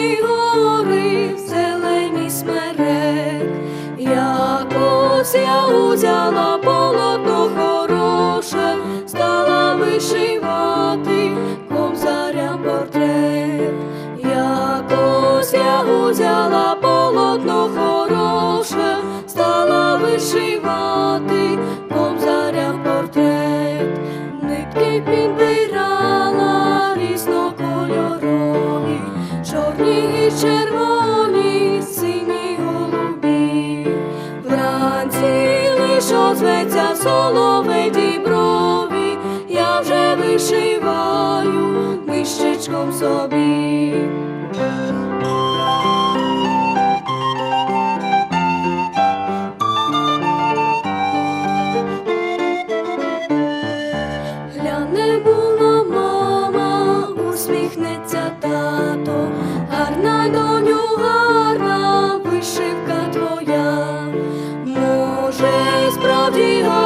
невисокі гори, зелені смерек. Якось я узяла полотно хороше, стала вишивати кобзарям портрет. Якось я узяла полотно хороше, стала вишивати кобзарям портрет. Нитки підбирала чорні і червоні, сині голубі. Вранці лиш озветься соловей діброві, я вже вишиваю мишечком собі. Гляне мама, усміхнеться melody.